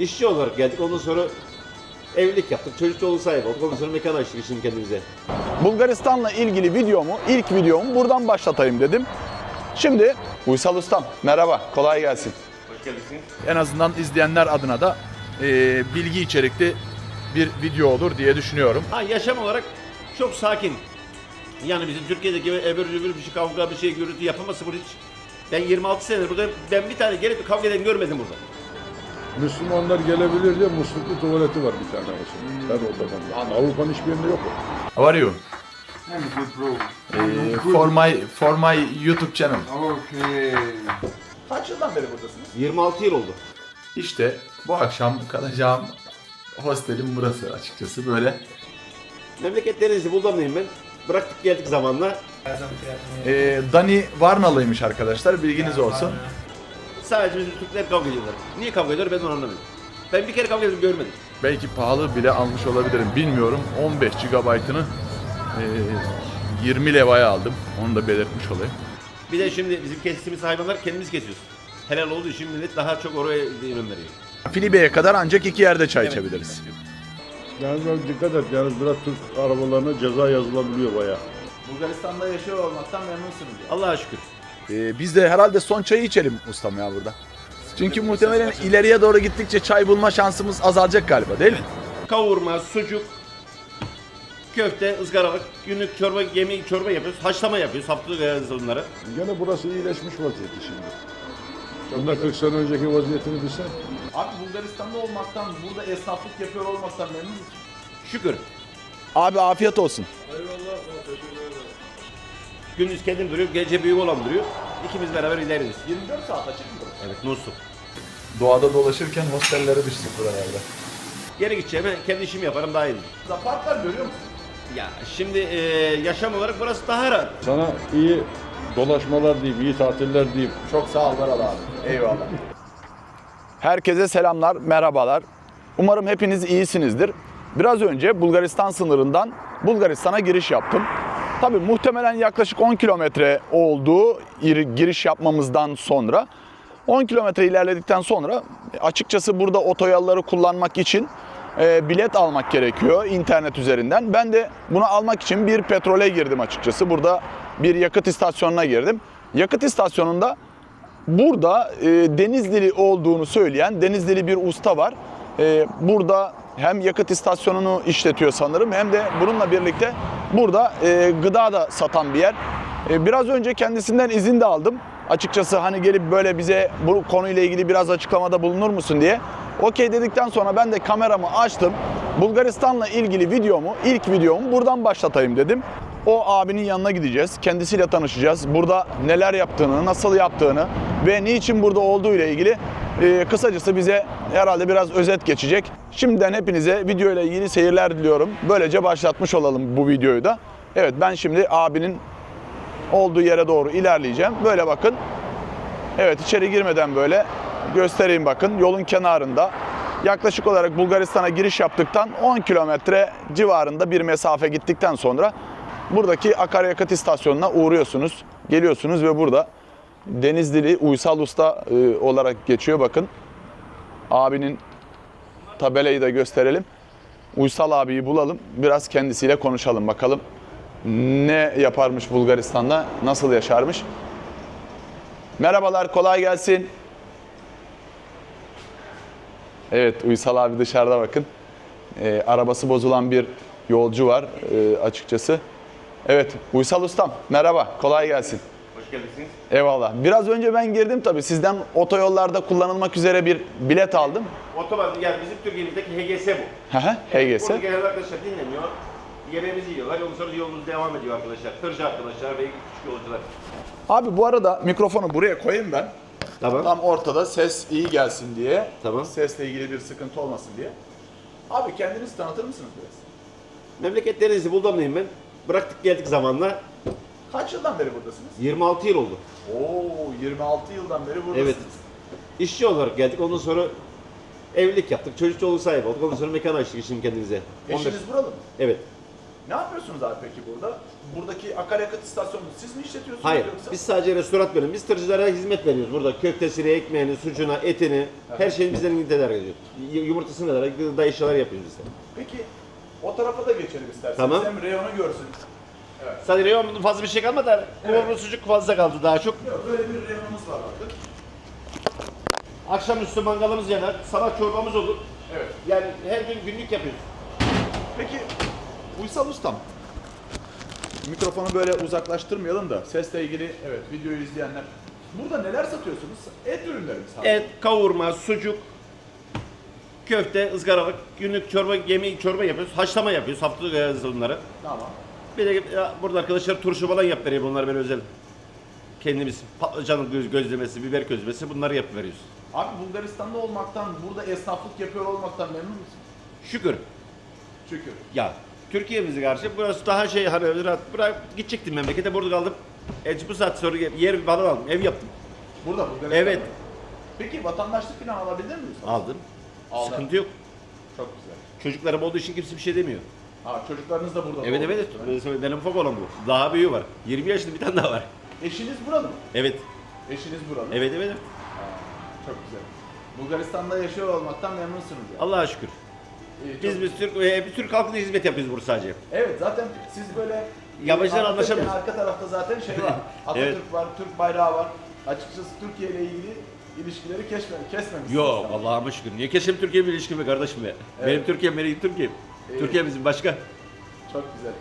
İşçi olarak geldik. Ondan sonra evlilik yaptık. Çocuk çoluk sahibi olduk. Ondan sonra mekan açtık şimdi kendimize. Bulgaristan'la ilgili videomu, ilk videomu buradan başlatayım dedim. Şimdi Uysal Ustam merhaba, kolay gelsin. Hoş geldiniz. en azından izleyenler adına da e, bilgi içerikli bir video olur diye düşünüyorum. Ha yaşam olarak çok sakin. Yani bizim Türkiye'deki gibi ebür cübür bir şey kavga bir şey gürültü yapamazsın burada hiç. Ben 26 senedir burada ben bir tane gelip kavga eden görmedim burada. Müslümanlar gelebilir diye musluklu tuvaleti var bir tane olsun. Her odada. Avrupa'nın hiçbir yerinde yok. How are you? I'm good bro. E, for my for my YouTube channel. Okay. Kaç yıldan beri buradasınız? 26 yıl oldu. İşte bu akşam kalacağım hostelim burası açıkçası böyle. Memleket Denizli Buldanlıyım ben. Bıraktık geldik zamanla. E, Dani Varnalıymış arkadaşlar bilginiz olsun. Sadece bizim Türkler kavga ediyorlar. Niye kavga ediyorlar ben onu anlamıyorum. Ben bir kere kavga edip görmedim. Belki pahalı bile almış olabilirim bilmiyorum. 15 GB'ını e, 20 levaya aldım. Onu da belirtmiş olayım. Bir de şimdi bizim kestiğimiz hayvanlar kendimiz kesiyoruz. Helal olduğu için millet daha çok oraya yön veriyor. Filibe'ye kadar ancak iki yerde çay içebiliriz. Yalnız bak dikkat et. Yalnız biraz Türk arabalarına ceza yazılabiliyor bayağı. Bulgaristan'da yaşıyor olmaktan memnunsunuz ya. Allah'a şükür. Ee, biz de herhalde son çayı içelim ustam ya burada. Çünkü muhtemelen ileriye doğru gittikçe çay bulma şansımız azalacak galiba değil mi? Kavurma, sucuk, köfte, ızgaralık, günlük çorba, yemeği çorba yapıyoruz. Haşlama yapıyoruz haftalık yazılımları. Gene burası iyileşmiş vaziyette şimdi. Bundan 40 sene önceki vaziyetini bilsen. Abi Bulgaristan'da olmaktan, burada esnaflık yapıyor olmaktan memnun musun? Şükür. Abi afiyet olsun. Gündüz kendim duruyor, gece büyük olan duruyor. İkimiz beraber ileriyiz. 24 saat açık mı burası? Evet, Nursuk. Doğada dolaşırken hostellere düştük buralarda. Geri gideceğime kendi işimi yaparım daha iyi. Farklar görüyor musun? Ya şimdi e, yaşam olarak burası daha rahat. Sana iyi dolaşmalar diyeyim, iyi tatiller diyeyim. Çok sağ ol Baral abi. Eyvallah. Herkese selamlar, merhabalar. Umarım hepiniz iyisinizdir. Biraz önce Bulgaristan sınırından Bulgaristan'a giriş yaptım. Tabii muhtemelen yaklaşık 10 kilometre olduğu iri- giriş yapmamızdan sonra 10 kilometre ilerledikten sonra açıkçası burada otoyolları kullanmak için e, bilet almak gerekiyor internet üzerinden. Ben de bunu almak için bir petrole girdim açıkçası. Burada bir yakıt istasyonuna girdim. Yakıt istasyonunda Burada e, Denizlili olduğunu söyleyen Denizlili bir usta var. E, burada hem yakıt istasyonunu işletiyor sanırım hem de bununla birlikte burada e, gıda da satan bir yer. E, biraz önce kendisinden izin de aldım. Açıkçası hani gelip böyle bize bu konuyla ilgili biraz açıklamada bulunur musun diye. Okey dedikten sonra ben de kameramı açtım. Bulgaristan'la ilgili videomu, ilk videomu buradan başlatayım dedim. O abinin yanına gideceğiz. Kendisiyle tanışacağız. Burada neler yaptığını, nasıl yaptığını ve niçin burada olduğu ile ilgili e, kısacası bize herhalde biraz özet geçecek. Şimdiden hepinize video ile ilgili seyirler diliyorum. Böylece başlatmış olalım bu videoyu da. Evet ben şimdi abinin olduğu yere doğru ilerleyeceğim. Böyle bakın. Evet içeri girmeden böyle göstereyim bakın. Yolun kenarında yaklaşık olarak Bulgaristan'a giriş yaptıktan 10 kilometre civarında bir mesafe gittikten sonra buradaki akaryakıt istasyonuna uğruyorsunuz. Geliyorsunuz ve burada Denizlili Uysal Usta e, olarak geçiyor bakın. Abinin tabelayı da gösterelim. Uysal abiyi bulalım. Biraz kendisiyle konuşalım bakalım. Ne yaparmış Bulgaristan'da, nasıl yaşarmış. Merhabalar, kolay gelsin. Evet, Uysal abi dışarıda bakın. Ee, arabası bozulan bir yolcu var e, açıkçası. Evet, Uysal ustam, merhaba, kolay gelsin. Hoş geldiniz. Eyvallah. Biraz önce ben girdim tabii. Sizden otoyollarda kullanılmak üzere bir bilet aldım. Otoban, yani bizim Türkiye'mizdeki HGS bu. Hı hı, HGS. Burada gelen arkadaşlar dinleniyor. Yemeğimizi yiyorlar. Ondan sonra yolumuz devam ediyor arkadaşlar. Tırcı arkadaşlar ve küçük yolcular. Abi bu arada mikrofonu buraya koyayım ben. Tamam. Tam ortada ses iyi gelsin diye. Tamam. Sesle ilgili bir sıkıntı olmasın diye. Abi kendinizi tanıtır mısınız biraz? Memleket Denizli Buldanlıyım ben. Bıraktık geldik zamanla. Kaç yıldan beri buradasınız? 26 yıl oldu. Oo 26 yıldan beri buradasınız. Evet. İşçi olarak geldik. Ondan sonra evlilik yaptık. Çocuk çoluk sahibi olduk. Ondan sonra mekan açtık şimdi kendimize. Eşiniz buralı mı? Evet. Ne yapıyorsunuz abi peki burada? Buradaki akaryakıt istasyonunu siz mi işletiyorsunuz Hayır, yoksa? biz sadece restoran bölümü. Biz tırcılara hizmet veriyoruz burada. Köftesini, ekmeğini, sucuğuna, etini, her şeyini bizden tedarik ediyoruz. Y- Yumurtasını da, işler yapıyoruz biz de. Peki o tarafa da geçelim isterseniz. Tamam. Hem reyonu görsün. Sadece reyonun fazla bir şey kalmadı da kavurma sucuk fazla kaldı daha çok. Yok böyle bir reyonumuz var artık. Akşamüstü mangalımız yanar, sabah çorbamız olur. Evet. Yani her gün günlük yapıyoruz. Peki Uysal Ustam. Mikrofonu böyle uzaklaştırmayalım da sesle ilgili evet videoyu izleyenler. Burada neler satıyorsunuz? Et ürünleri mi sadece? Et, kavurma, sucuk, köfte, ızgaralık, günlük çorba, yemeği çorba yapıyoruz. Haşlama yapıyoruz haftalık bunları. Tamam. Bir de ya, burada arkadaşlar turşu falan yap veriyor bunlar böyle özel. Kendimiz patlıcan göz, gözlemesi, biber közlemesi bunları yap veriyoruz. Abi Bulgaristan'da olmaktan, burada esnaflık yapıyor olmaktan memnun musun? Şükür. Şükür. Ya Türkiye'mize karşı burası daha şey hani rahat. Buraya gidecektim memlekete burada kaldım. E, bu saat sonra yer falan aldım, ev yaptım. Burada Bulgaristan'da. Evet. Peki vatandaşlık falan alabilir miyiz? Aldım. Aldın. Sıkıntı yok. Çok güzel. Çocuklarım olduğu için kimse bir şey demiyor. Ha çocuklarınız da burada. Evet doğru. evet. Benim ufak olan bu. Daha büyüğü var. 20 yaşında bir tane daha var. Eşiniz buralı mı? Evet. Eşiniz buralı. Evet evet. Çok güzel. Bulgaristan'da yaşıyor olmaktan memnunsunuz yani. Allah'a şükür. İyi, çok- Biz biz Türk e, bir Türk halkına hizmet yapıyoruz burada sadece. Evet zaten siz böyle Yabancılar anlatırken anlaşamıyor. Arka tarafta zaten şey var. Atatürk Evet. var, Türk bayrağı var. Açıkçası Türkiye ile ilgili ilişkileri kesme, kesmemişsiniz. Yok Tamam. Allah'a şükür. Niye keşke Türkiye bir ilişki mi kardeşim ya? Benim Türkiye'm benim Türkiye'm. Evet. Türkiye bizim başka. Çok güzel.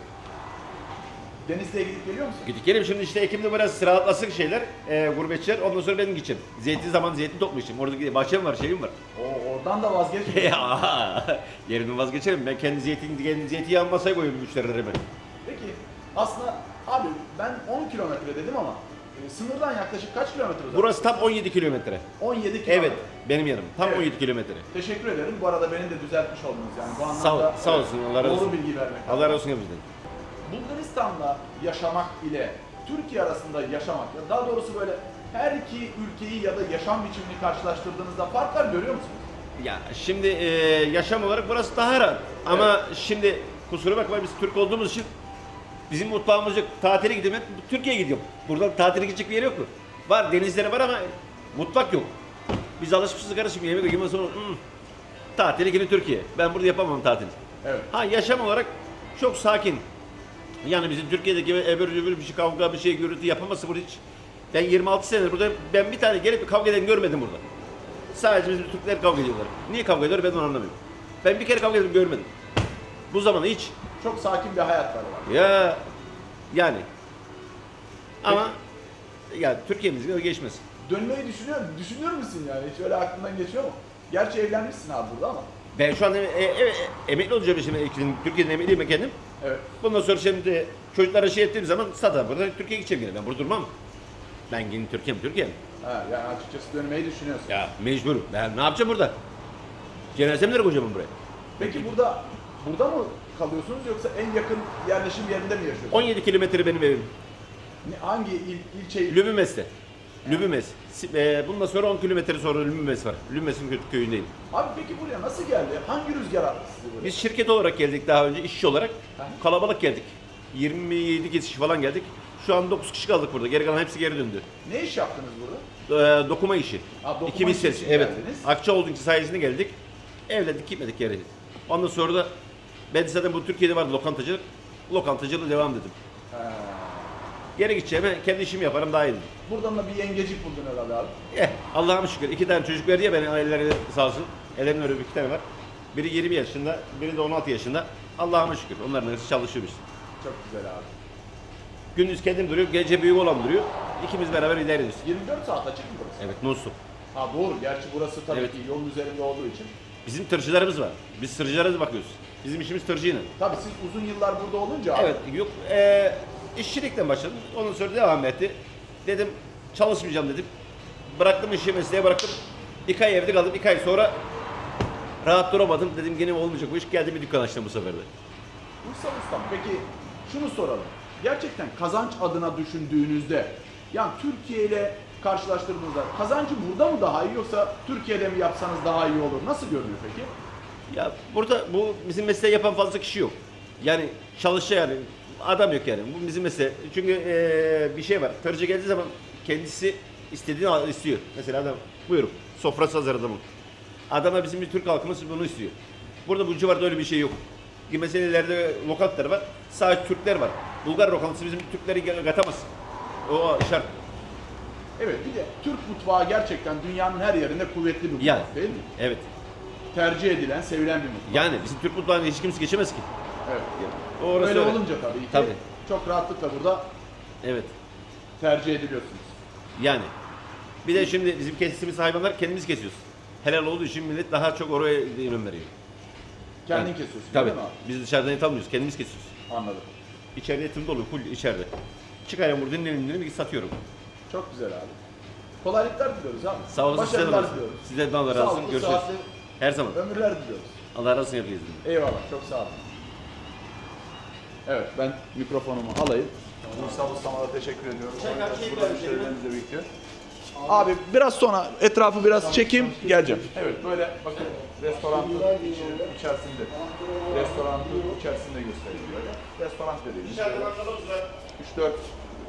Denizli'ye gidip geliyor musun? Gidip gelip şimdi işte Ekim'de biraz sıraatlasın şeyler, e, gurbetçiler. Ondan sonra benim gideceğim. Zeytin zaman zeytin toplayacağım. Orada bahçem var, şeyim var. O oradan da. Ya yerimden vazgeçerim. Ben kendi zeytin, kendi zeytinyağı masaya koyuyorum müşterilerime. Peki aslında abi ben 10 kilometre dedim ama e, sınırdan yaklaşık kaç kilometre uzak? Burası tam 17 kilometre. 17 kilometre. Evet, benim yanım. Tam Evet. 17 kilometre. Teşekkür ederim. Bu arada beni de düzeltmiş oldunuz yani. Bu anlamda Sağ ol- sağ olsun, Allah razı doğru olsun. bilgi vermek Allah razı olsun hepinizden. Bulgaristan'da yaşamak ile Türkiye arasında yaşamak ya daha doğrusu böyle her iki ülkeyi ya da yaşam biçimini karşılaştırdığınızda farklar görüyor musunuz? Ya şimdi e, yaşam olarak burası daha rahat. Ama şimdi kusura bakma biz Türk olduğumuz için bizim mutfağımız yok. Tatile gidiyorum hep Türkiye'ye gidiyorum. Buradan tatile gidecek bir yer yok mu? Var denizleri var ama mutfak yok. Biz alışmışız kardeşim yemek yemez sonra hmm, tatile gidin Türkiye. Ben burada yapamam tatil. Evet. Ha yaşam olarak çok sakin. Yani bizim Türkiye'deki gibi ebür cübür bir şey kavga bir şey gürültü yapamazsın burada hiç. Ben 26 senedir burada ben bir tane gelip bir kavga eden görmedim burada. Sadece bizim Türkler kavga ediyorlar. Niye kavga ediyorlar ben onu anlamıyorum. Ben bir kere kavga edip görmedim. Bu zamanda hiç. Çok sakin bir hayat var. Ya yani. Ama ya Türkiye'miz gibi geçmez. Dönmeyi düşünüyor, düşünüyor musun yani? Hiç öyle aklından geçiyor mu? Gerçi evlenmişsin abi burada ama. Ben şu an e, e, e, emekli olacağım şimdi. Türkiye'den emekliyim ben kendim. Evet. Bundan sonra şimdi çocuklara şey ettiğim zaman zaten burada Türkiye'ye gideceğim yine. Ben burada durmam. Ben yine Türkiye'm Türkiye'm. Ha, yani açıkçası dönmeyi düşünüyorsun. Ya mecburum. Ben ne yapacağım burada? Cenazemi nereye koyacağım ben buraya? Peki burada burada mı kalıyorsunuz yoksa en yakın yerleşim yerinde mi yaşıyorsunuz? 17 kilometre benim evim. Ne- Hangi il, ilçe? Lübümes'te. Lübümes. Si- e, bundan sonra 10 kilometre sonra Lübümes var. Lübümes'in kö- köyündeyim. Abi peki buraya nasıl geldi? Hangi rüzgar attı sizi buraya? Biz şirket olarak geldik daha önce, işçi olarak. Kalabalık geldik. 27 kişi falan geldik. Şu an 9 kişi kaldık burada. Geri kalan hepsi geri döndü. Ne iş yaptınız burada? Ee, dokuma işi. Ha, dokuma İkimiz işi ses. için Evet. geldiniz. Akça için sayesinde geldik. Evlendik gitmedik geri. Ondan sonra da ben zaten bu Türkiye'de vardı lokantacılık. Lokantacılığı devam dedim. Ha. Geri gideceğime kendi işimi yaparım daha iyi dedim. Buradan da bir yengecik buldun herhalde abi. Eh Allah'a şükür. iki tane çocuk verdi ya benim aileleri sağ olsun. Ellerinden öyle iki tane var. Biri 20 yaşında, biri de 16 yaşında. Allah'a şükür. Onların hepsi çalışıyoruz. Çok güzel abi. Gündüz kendim duruyor, gece büyük olan duruyor. İkimiz beraber ilerliyoruz. 24 saat açık mı burası? Evet, non-stop. Ha doğru. Gerçi burası tabii Evet. ki yolun üzerinde olduğu için. Bizim tırcılarımız var. Biz tırcılara bakıyoruz. Bizim işimiz tırcıyla. Tabii siz uzun yıllar burada olunca abi. Evet, yok. Ee, işçilikten başladım. Ondan sonra devam etti. Dedim çalışmayacağım dedim. Bıraktım işi, mesleğe bıraktım. İki ay evde kaldım. İki ay sonra rahat duramadım. Dedim gene olmayacak bu iş. Geldim bir dükkan açtım bu sefer de. Uysal Ustam peki şunu soralım. Gerçekten kazanç adına düşündüğünüzde yani Türkiye ile karşılaştırdığınızda kazancı burada mı daha iyi yoksa Türkiye'de mi yapsanız daha iyi olur? Nasıl görünüyor peki? Ya burada bu bizim mesleği yapan fazla kişi yok. Yani çalışıyor yani. Adam yok yani. Bu bizim mesele. Çünkü eee, bir şey var. Tırcı geldiği zaman kendisi istediğini al- istiyor. Mesela adam buyurun sofrası hazır adamın. Adama bizim bir Türk halkımız bunu istiyor. Burada bu civarda öyle bir şey yok. Mesela ileride lokantalar var. Sadece Türkler var. Bulgar lokantası bizim Türkleri gel- katamaz. O şart. Evet bir de Türk mutfağı gerçekten dünyanın her yerinde kuvvetli bir mutfak Yani. değil mi? Evet. Tercih edilen, sevilen bir mutfak. Yani bizim Türk mutfağına hiç kimse geçemez ki. Evet. O orası Öyle öyle. olunca tabii ki Tabii. çok rahatlıkla burada Evet. tercih ediliyorsunuz. Yani. Bir de şimdi bizim kestiğimiz hayvanlar kendimiz kesiyoruz. Helal olduğu için millet daha çok oraya yön veriyor. Kendin Yani, kesiyorsun Tabii. değil mi abi? Biz dışarıdan et almıyoruz. Kendimiz kesiyoruz. Anladım. İçeride etim dolu. Full içeride. Çıkarıyorum burada dinlenim dinlenim satıyorum. Çok güzel abi. Kolaylıklar diliyoruz abi. Sağ. Sizden Başarılar diliyoruz. Sizden de Allah razı olsun. Görüşürüz. sıhhatli Her zaman. ömürler diliyoruz. Allah razı olsun yapıyoruz. Eyvallah, çok sağ olun. Evet, ben mikrofonumu alayım. Mustafa Ustama da teşekkür ediyorum. Burada müşterilerimiz de bekliyor. Abi biraz sonra etrafı biraz çekeyim, geleceğim. Evet, böyle bakın restoranın içi- içerisinde, restoranın içerisinde gösteriliyor. Restoran dediğimiz şöyle 3-4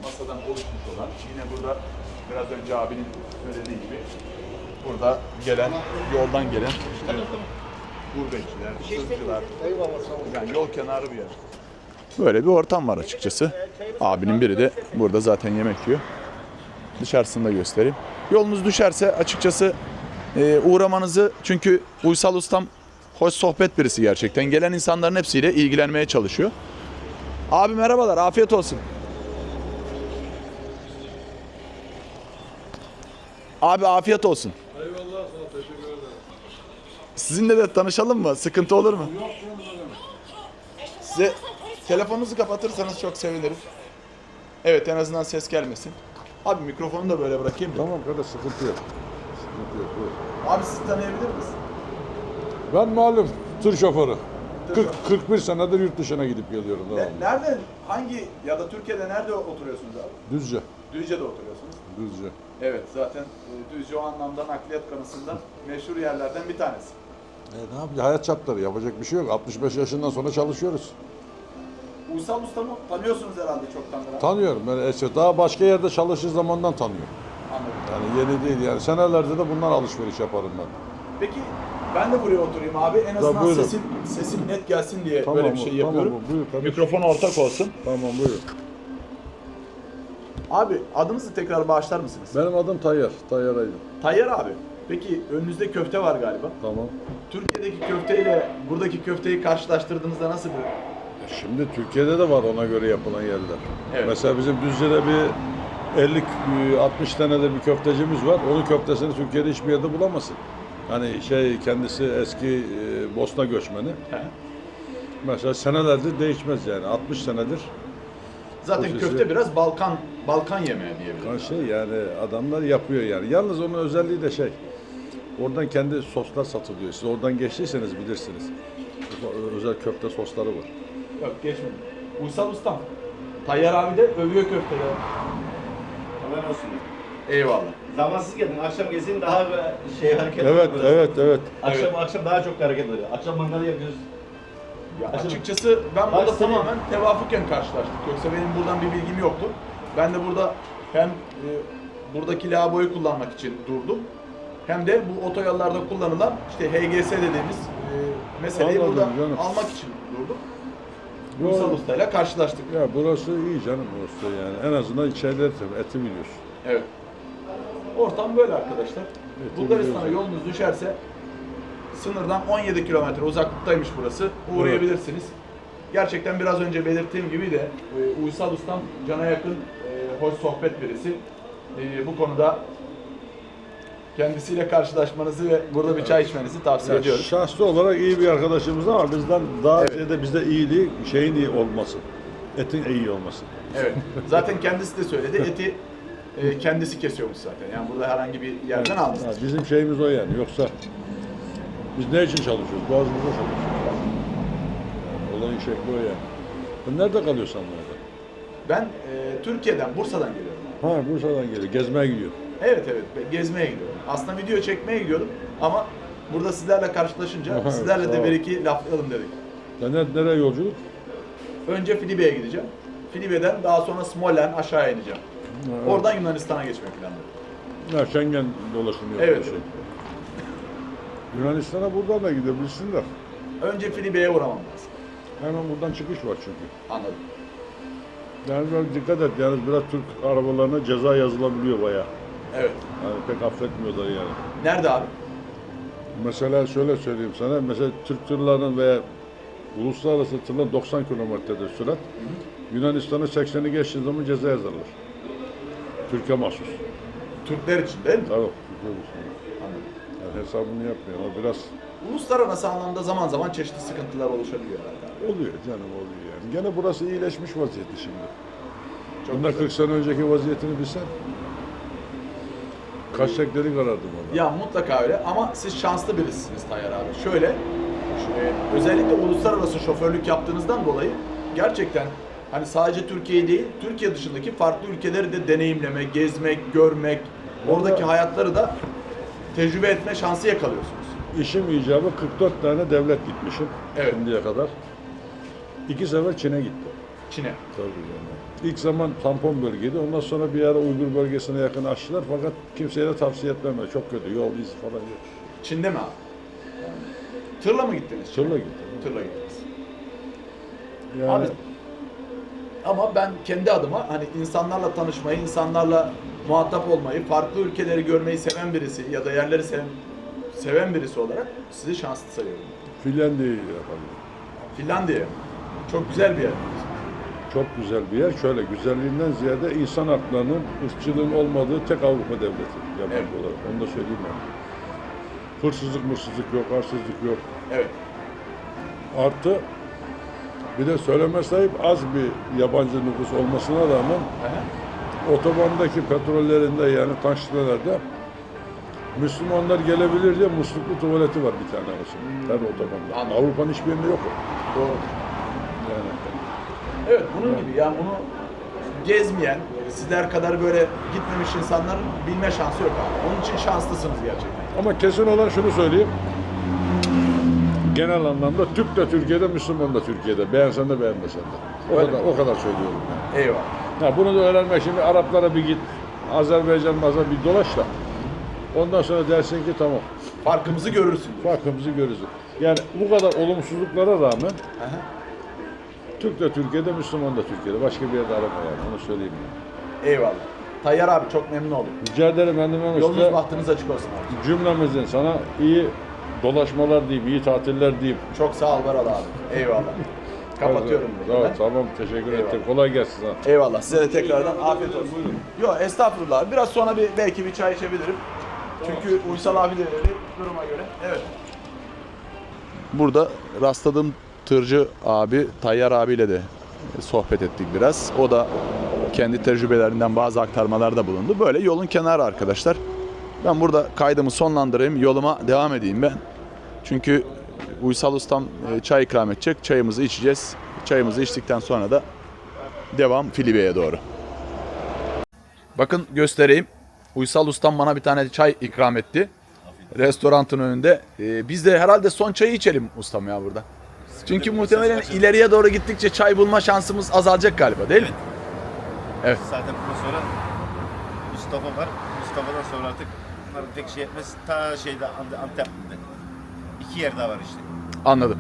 masadan oluşmuş olan, yine burada biraz önce abinin söylediği gibi burada gelen, yoldan gelen işte gurbetçiler, sırtçılar, yani yol kenarı bir yer. Böyle bir ortam var açıkçası. Abinin biri de burada zaten yemek yiyor. Dışarısını da göstereyim. Yolunuz düşerse açıkçası e, uğramanızı çünkü Uysal Ustam hoş sohbet birisi gerçekten. Gelen insanların hepsiyle ilgilenmeye çalışıyor. Abi merhabalar, afiyet olsun. Abi afiyet olsun. Eyvallah sana teşekkür ederim. Sizinle de tanışalım mı? Sıkıntı olur mu? Size telefonunuzu kapatırsanız çok sevinirim. Evet en azından ses gelmesin. Abi mikrofonu da böyle bırakayım. mı? Tamam kardeş sıkıntı yok. Sıkıntı yok. buyur. Abi sizi tanıyabilir miyiz? Ben malum tır şoförü. Tır 40, şoförü. 41 senedir yurt dışına gidip geliyorum. Ne- devamlı. nerede, hangi ya da Türkiye'de nerede oturuyorsunuz abi? Düzce. Düzce'de oturuyorsunuz. Düzce. Evet zaten e, Düzce o anlamda nakliyat konusunda meşhur yerlerden bir tanesi. E, ne yapacağız? Hayat şartları yapacak bir şey yok. 65 yaşından sonra çalışıyoruz. Uysal Ustam'ı tanıyorsunuz herhalde çoktandır abi. Tanıyorum. Ben eski, daha başka yerde çalışır zamandan tanıyorum. Anladım. Yani yeni değil yani. Senelerdir de bundan alışveriş yaparım ben. Peki ben de buraya oturayım abi. En azından buyurun. sesim, sesim net gelsin diye Tamam, böyle bir şey tamam, yapıyorum. buyur kardeşim. Mikrofon ortak olsun. Tamam buyur. Abi adınızı tekrar bağışlar mısınız? Benim adım Tayyar. Tayyar Aydın. Tayyar abi. Peki önünüzde köfte var galiba. Tamam. Türkiye'deki köfteyle buradaki köfteyi karşılaştırdığınızda nasıl bir... Şimdi Türkiye'de de var ona göre yapılan yerler. Evet. Mesela bizim Düzce'de bir 50 e, 60 senedir bir köftecimiz var. Onun köftesini Türkiye'de hiçbir yerde bulamazsın. Hani şey kendisi eski e, Bosna göçmeni. He. Mesela senelerdir değişmez yani. 60 senedir. Zaten Sosisi- köfte biraz Balkan Balkan yemeği diyebiliriz. şey yani adamlar yapıyor yani. Yalnız onun özelliği de şey. Oradan kendi soslar satılıyor. Siz oradan geçtiyseniz bilirsiniz. Özel köfte sosları var. Yok geçmedim. Uysal Ustam. Tayyar abi de övüyor köfteyi. Allah olsun. Eyvallah. Zamansız geldin. Akşam gezin daha şey hareket Evet, oluyor. evet, evet. Akşam akşam daha çok hareket oluyor. Akşam mangal yapıyoruz. Ya Açalım. açıkçası ben burada Baş senin. tamamen tevafuken karşılaştık. Yoksa benim buradan bir bilgim yoktu. Ben de burada hem e, buradaki lavaboyu kullanmak için durdum. Hem de bu otoyollarda kullanılan işte HGS dediğimiz e, meseleyi Anladım burada canım. almak için durdum. Yo- Uysal Usta'yla karşılaştık. Ya burası iyi canım burası yani. En azından içeride eti, eti biliyorsun. Evet. Ortam böyle arkadaşlar. Evet, Bulgaristan'a biliyoruz. yolunuz düşerse sınırdan 17 kilometre uzaklıktaymış burası. Uğrayabilirsiniz. Gerçekten biraz önce belirttiğim gibi de e, Uysal Ustam cana yakın, e, hoş sohbet birisi. E, bu konuda kendisiyle karşılaşmanızı ve burada bir çay içmenizi tavsiye Ya ediyoruz. şahsi olarak iyi bir arkadaşımız ama bizden daha Evet. ziyade bizde iyiliği şeyin iyi olması. Etin iyi olması. Evet. Zaten kendisi de söyledi. Eti e, kendisi kesiyormuş zaten. Yani burada herhangi bir yerden almıyor. Ha, bizim şeyimiz o yani. Yoksa biz ne için çalışıyoruz? Boğazımıza çalışıyoruz. Yani olayın şekli o yani. Sen nerede kalıyorsun nerede? Ben e, Türkiye'den, Bursa'dan geliyorum. Ha Bursa'dan geliyor. Gezmeye gidiyor. Evet evet ben gezmeye gidiyorum. Aslında video çekmeye gidiyordum ama burada sizlerle karşılaşınca sizlerle de bir iki laflayalım dedik. Sen ne- nereye yolculuk? Önce Filibe'ye gideceğim. Filibe'den daha sonra Smolen aşağı ineceğim. Oradan Yunanistan'a geçmek planlıyorum. Ya Schengen dolaşımı Evet. yapıyorsun. Yunanistan'a buradan da gidebilirsin de. Önce Filibe'ye uğramam lazım. Hemen buradan çıkış var çünkü. Anladım. Yani dikkat et yani biraz Türk arabalarına ceza yazılabiliyor bayağı. Evet. Yani pek affetmiyorlar yani. Nerede abi? Mesela şöyle söyleyeyim sana, mesela Türk tırlarının veya uluslararası tırlar 90 kilometredir sürat. Yunanistan'a 80'i geçtiği zaman ceza yazarlar. Türkiye mahsus. Türkler için değil mi? Tabii. Türkiye mahsus. Anladım. Yani hesabını yapmıyor ama biraz Uluslararası anlamda zaman zaman çeşitli sıkıntılar oluşabiliyor herhalde. oluyor canım oluyor yani. Gene burası iyileşmiş vaziyette şimdi. Çok Bundan güzel. 40 sene önceki vaziyetini bilsen kaç tekleri karardım orada. Ya mutlaka öyle ama siz şanslı birisiniz Tayyar abi. Şöyle, e, özellikle uluslararası şoförlük yaptığınızdan dolayı gerçekten hani sadece Türkiye değil, Türkiye dışındaki farklı ülkeleri de deneyimleme, gezmek, görmek, oradaki hayatları da tecrübe etme şansı yakalıyorsunuz. İşim icabı 44 tane devlet gitmişim Evet. şimdiye kadar. İki sefer Çin'e gittim. Çin'e. Tabii yani. İlk zaman tampon bölgeydi. Ondan sonra bir ara Uygur bölgesine yakın açtılar. Fakat kimseye de tavsiye etmem. ben. Çok kötü. Yol izi falan yok. Çin'de mi abi? Tırla mı gittiniz? Tırla gittim. Tırla gittiniz. Yani Abi, ama ben kendi adıma hani insanlarla tanışmayı, insanlarla muhatap olmayı, farklı ülkeleri görmeyi seven birisi ya da yerleri seven, seven birisi olarak sizi şanslı sayıyorum. Finlandiya'yı yapalım. Finlandiya. Çok güzel bir yer. Çok güzel bir yer. Şöyle güzelliğinden ziyade insan haklarının, ırkçılığın olmadığı tek Avrupa devleti. Yabancı Evet. olarak. Onu da söyleyeyim ben. Hırsızlık, mırsızlık yok, arsızlık yok. Evet. Artı bir de söyleme sahip az bir yabancı nüfus olmasına rağmen Aha. otobandaki petrollerinde yani tankçilerde Müslümanlar gelebilir diye musluklu tuvaleti var bir tane olsun. Her otobanda. Avrupa'nın hiçbirinde yok o. Doğru. Evet bunun gibi yani bunu gezmeyen, sizler kadar böyle gitmemiş insanların bilme şansı yok abi. Onun için şanslısınız gerçekten. Ama kesin olan şunu söyleyeyim. Genel anlamda Türk de Türkiye'de, Müslüman da Türkiye'de. Beğensen de beğenmesen de. O Öyle kadar, mi? o kadar söylüyorum yani. Eyvallah. Ya bunu da öğrenmek şimdi Araplara bir git, Azerbaycan, Mazar bir dolaş da. Ondan sonra dersin ki tamam, Farkımızı görürsün. farkımızı görürüz. Yani bu kadar olumsuzluklara rağmen Aha. Türk de Türkiye'de, Müslüman da Türkiye'de. Başka bir yerde arama yani, onu söyleyeyim yani. Eyvallah. Tayyar abi çok memnun oldum. Rica ederim ben de Mehmet Yolunuz Usta. bahtınız açık olsun abi. Cümlemizin sana iyi dolaşmalar diyeyim, iyi tatiller diyeyim. Çok sağ ol Baral abi. Eyvallah. Kapatıyorum. Tamam, ben. tamam teşekkür Eyvallah. ettim. Kolay gelsin sana. Eyvallah. Size de tekrardan afiyet olsun. Yok estağfurullah. Biraz sonra bir belki bir çay içebilirim. Çünkü Uysal abi de duruma göre. Evet. Burada rastladığım tırcı abi Tayyar abiyle de sohbet ettik biraz. O da kendi tecrübelerinden bazı aktarmalarda bulundu. Böyle yolun kenarı arkadaşlar. Ben burada kaydımı sonlandırayım. Yoluma devam edeyim ben. Çünkü Uysal Ustam e, çay ikram edecek. Çayımızı içeceğiz. Çayımızı içtikten sonra da devam Filibe'ye doğru. Bakın göstereyim. Uysal Ustam bana bir tane çay ikram etti. Restorantın önünde. Ee, biz de herhalde son çayı içelim ustam ya burada. Çünkü muhtemelen ileriye doğru gittikçe çay bulma şansımız azalacak galiba değil mi? Zaten bundan sonra Mustafa var. Mustafa'dan sonra artık bunlar pek şey etmez. Ta şeyde Ant- Antep'te. İki yer daha var işte. Anladım.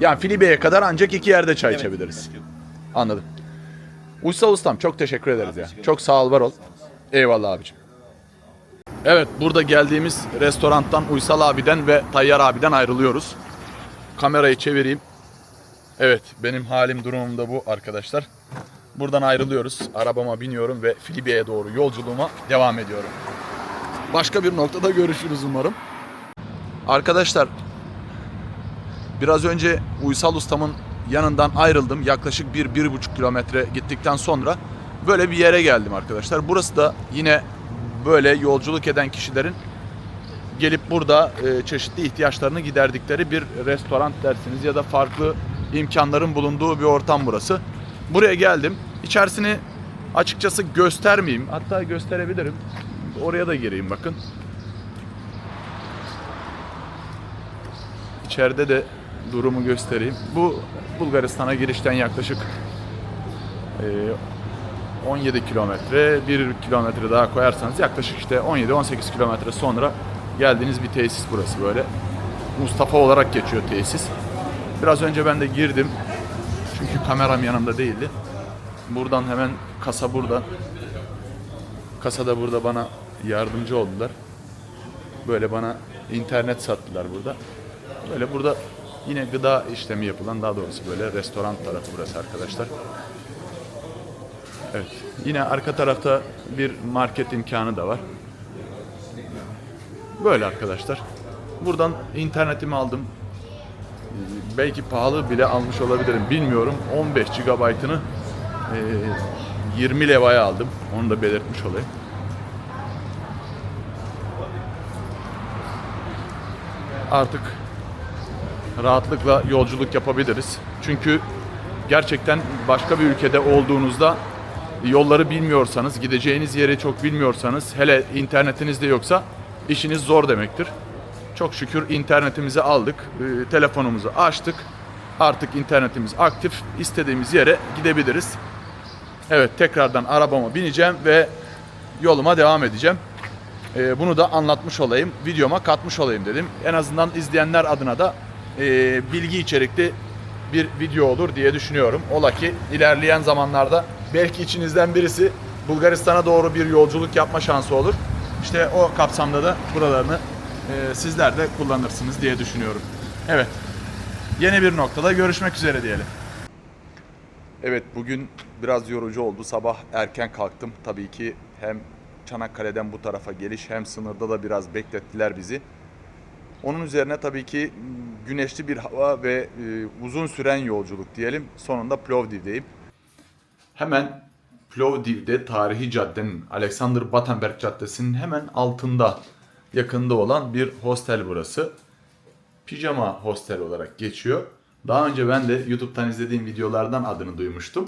Yani Filibe'ye kadar ancak iki yerde çay Evet, içebiliriz. başka yok. Anladım. Uysal ustam çok teşekkür ederiz ya. teşekkür Çok sağ ol var ol. Eyvallah abicim. Evet burada geldiğimiz restorantan Uysal abiden ve Tayyar abiden ayrılıyoruz. Kamerayı çevireyim. Evet benim halim durumum da bu arkadaşlar. Buradan ayrılıyoruz. Arabama biniyorum ve Filibe'ye doğru yolculuğuma devam ediyorum. Başka bir noktada görüşürüz umarım. Arkadaşlar Biraz önce Uysal Ustam'ın yanından ayrıldım. Yaklaşık 1-1,5 kilometre gittikten sonra böyle bir yere geldim arkadaşlar. Burası da yine böyle yolculuk eden kişilerin gelip burada e, çeşitli ihtiyaçlarını giderdikleri bir restoran dersiniz ya da farklı imkanların bulunduğu bir ortam burası. Buraya geldim. İçerisini açıkçası göstermeyeyim. Hatta gösterebilirim. Oraya da gireyim bakın. İçeride de durumu göstereyim. Bu Bulgaristan'a girişten yaklaşık e, 17 kilometre, 1 kilometre daha koyarsanız yaklaşık işte 17-18 kilometre sonra geldiğiniz bir tesis burası böyle. Mustafa olarak geçiyor tesis. Biraz önce ben de girdim. Çünkü kameram yanımda değildi. Buradan hemen kasa burada. Kasa da burada bana yardımcı oldular. Böyle bana internet sattılar burada. Böyle burada yine gıda işlemi yapılan daha doğrusu böyle restoran tarafı burası arkadaşlar. Evet. Yine arka tarafta bir market imkanı da var. Böyle arkadaşlar. Buradan internetimi aldım. Belki pahalı bile almış olabilirim. Bilmiyorum. 15 GB'ını 20 levaya aldım. Onu da belirtmiş olayım. Artık rahatlıkla yolculuk yapabiliriz. Çünkü gerçekten başka bir ülkede olduğunuzda yolları bilmiyorsanız, gideceğiniz yeri çok bilmiyorsanız, hele internetiniz de yoksa işiniz zor demektir. Çok şükür internetimizi aldık, e, telefonumuzu açtık. Artık internetimiz aktif, istediğimiz yere gidebiliriz. Evet, tekrardan arabama bineceğim ve yoluma devam edeceğim. Ee, bunu da anlatmış olayım, videoma katmış olayım dedim. En azından izleyenler adına da e, bilgi içerikli bir video olur diye düşünüyorum. Ola ki ilerleyen zamanlarda belki içinizden birisi Bulgaristan'a doğru bir yolculuk yapma şansı olur. İşte o kapsamda da buralarını e, sizler de kullanırsınız diye düşünüyorum. Evet, yeni bir noktada görüşmek üzere diyelim. Evet bugün biraz yorucu oldu. Sabah erken kalktım. Tabii ki hem Çanakkale'den bu tarafa geliş hem sınırda da biraz beklettiler bizi. Onun üzerine tabii ki güneşli bir hava ve e, uzun süren yolculuk diyelim. Sonunda Plovdiv'deyim. Hemen Plovdiv'de tarihi caddenin Alexander Battenberg Caddesi'nin hemen altında yakında olan bir hostel burası. Pijama Hostel olarak geçiyor. Daha önce ben de YouTube'dan izlediğim videolardan adını duymuştum.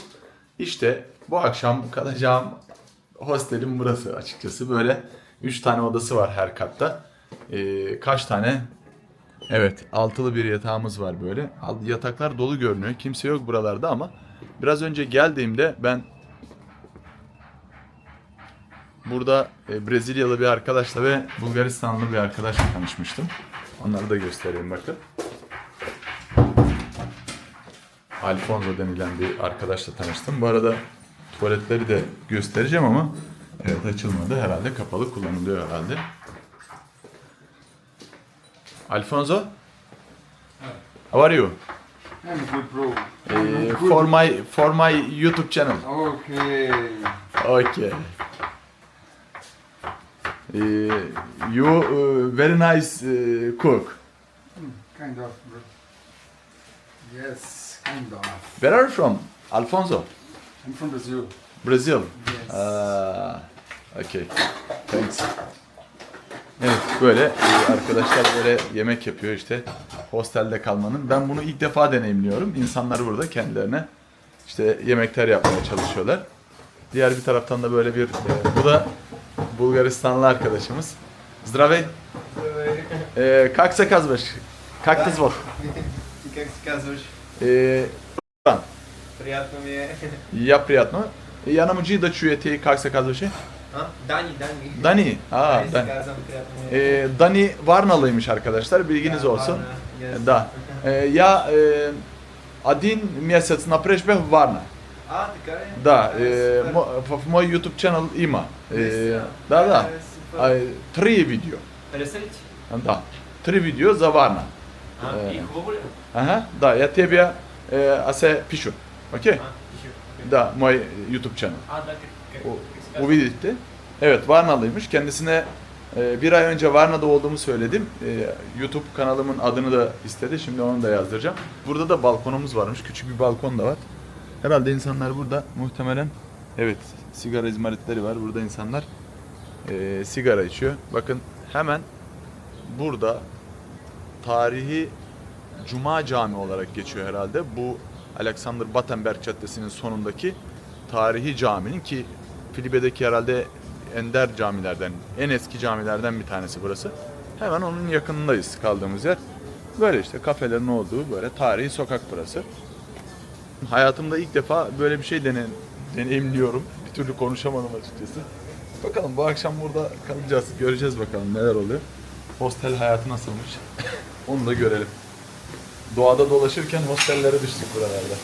İşte bu akşam kalacağım hostelin burası açıkçası. Böyle 3 tane odası var her katta. Ee, kaç tane? Evet, altılı bir yatağımız var böyle. Yataklar dolu görünüyor. Kimse yok buralarda ama biraz önce geldiğimde ben burada e, Brezilyalı bir arkadaşla ve Bulgaristanlı bir arkadaşla tanışmıştım. Onları da göstereyim bakın. Alfonso denilen bir arkadaşla tanıştım. Bu arada tuvaletleri de göstereceğim ama evet açılmadı. Herhalde kapalı kullanılıyor herhalde. Alfonso? How are you? I'm good, bro. Eh, for my for my YouTube channel. Okay. Okay. Eh, you uh, very nice uh, cook. Kind of. Yes, kind of. Where are you from? Alfonso. I'm from Brazil. Brazil. Yes. Aa, okay. Thanks. Evet böyle e, arkadaşlar böyle yemek yapıyor işte hostelde kalmanın. Ben bunu ilk defa deneyimliyorum. İnsanlar burada kendilerine işte yemekler yapmaya çalışıyorlar. Diğer bir taraftan da böyle bir e, bu da Bulgaristanlı arkadaşımız. Zdravey. Zdravey. Kak se kazbaş? Kak te zvod? Kak se kazbaş? E, prijatno mi je. Ja, prijatno. Ja e, nam uđi da čujete kak se kazbaše? Dani, Dani. Dani, ha, Dani. E, Dani Varnalıymış arkadaşlar, bilginiz ya, olsun. Varna, yes. Da. E, ya e, Adin mjesec naprejbe Varna. в Варна. А, така ли? Да, Е, е, супер. мо- в мой YouTube channel има. Е, Наистина? да, да. Е, супер. Е, Три видео. Хареса ли ти? Да. Три видео за Варна. А, Е. и хубаво ли? Ага, да, я тебе е, асе пишу. Окей? А, тихо. Da, мой YouTube channel. А, да, как, как, O, как се казва? Uvidit'ti. Evet Varnalıymış. Kendisine e, bir ay önce Varna'da olduğumu söyledim. E, YouTube kanalımın adını da istedi. Şimdi onu da yazdıracağım. Burada da balkonumuz varmış. Küçük bir balkon da var. Herhalde insanlar burada muhtemelen evet sigara izmaritleri var. Burada insanlar e, sigara içiyor. Bakın hemen burada tarihi Cuma Cami olarak geçiyor herhalde. Bu Alexander Battenberg Caddesi'nin sonundaki tarihi caminin ki Filibe'deki herhalde ender camilerden, en eski camilerden bir tanesi burası. Hemen onun yakınındayız kaldığımız yer. Böyle işte kafelerin olduğu böyle tarihi sokak burası. Hayatımda ilk defa böyle bir şey denen, deneyimliyorum. Bir türlü konuşamadım açıkçası. Bakalım bu akşam burada kalacağız. Göreceğiz bakalım neler oluyor. Hostel hayatı nasılmış? Onu da görelim. Doğada dolaşırken hostellere düştük buralarda.